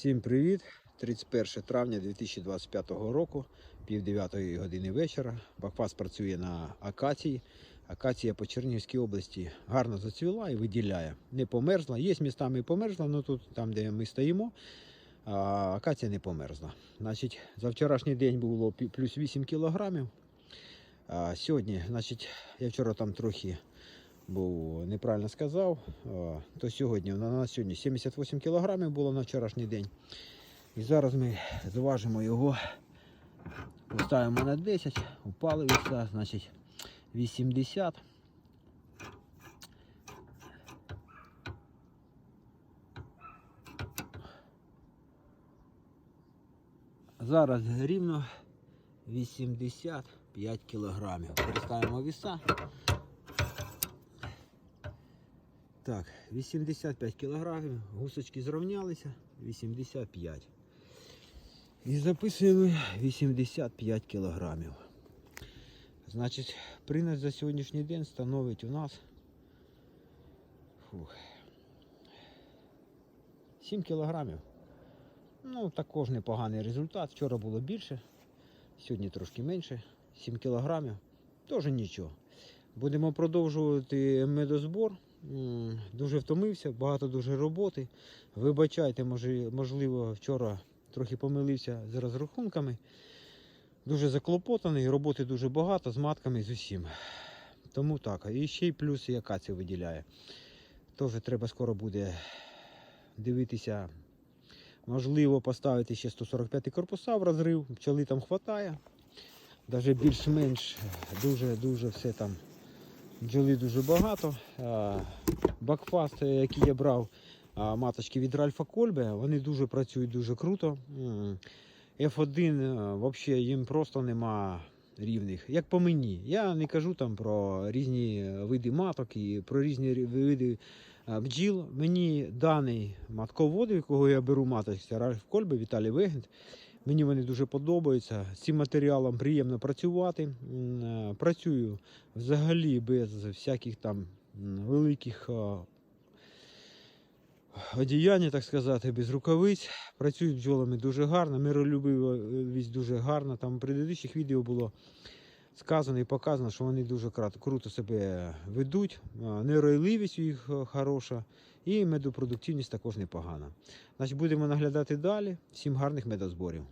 Всім привіт! 31 травня 2025 року, пів 9 години вечора. Бакфас працює на акації. Акація по Чернігівській області гарно зацвіла і виділяє. Не померзла. Є містами і померзла, але тут, там, де ми стоїмо, а, акація не померзла. Значить, за вчорашній день було плюс 8 кілограмів. Сьогодні, значить, я вчора там трохи був неправильно сказав, то сьогодні на нас сьогодні 78 кілограмів було на вчорашній день. І зараз ми зважимо його, поставимо на 10, упали віса, значить 80. Зараз рівно 85 кілограмів. Переставимо віса. Так, 85 кілограмів, гусочки зрівнялися, 85. І записуємо 85 кілограмів. Значить, принос за сьогоднішній день становить у нас фух, 7 кілограмів. Ну, також непоганий результат. Вчора було більше, сьогодні трошки менше. 7 кілограмів. Теж нічого. Будемо продовжувати медозбор. Дуже втомився, багато дуже роботи. Вибачайте, можливо, вчора трохи помилився з розрахунками. Дуже заклопотаний, роботи дуже багато з матками з усім. Тому так. І ще й плюс і акація виділяє. Теж треба скоро буде дивитися. Можливо, поставити ще 145 корпуса в розрив. Пчоли там хватає. Навіть більш-менш дуже-дуже все там. Бджоли дуже багато. А, Бакфаст, е, я брав, маточки від Ральфа Кольбе, вони дуже працюють дуже круто. F1 взагалі їм просто нема рівних. Як по мені. Я не кажу там про різні види маток і про різні види бджіл. Мені даний матковод, якого я беру маточки, це Ральф Кольбе, Віталій Вегент. Мені вони дуже подобаються. Цим матеріалом приємно працювати. Е, Працюю взагалі без всяких там великих а, одіяння, так сказати, без рукавиць. Працюю бджолами дуже гарно, миролюбивість дуже гарна. Там в предыдущих відео було сказано і показано, що вони дуже круто себе ведуть. Неройливість у їх е, хороша і медопродуктивність також непогана. Значить, будемо наглядати далі. Всім гарних медозборів.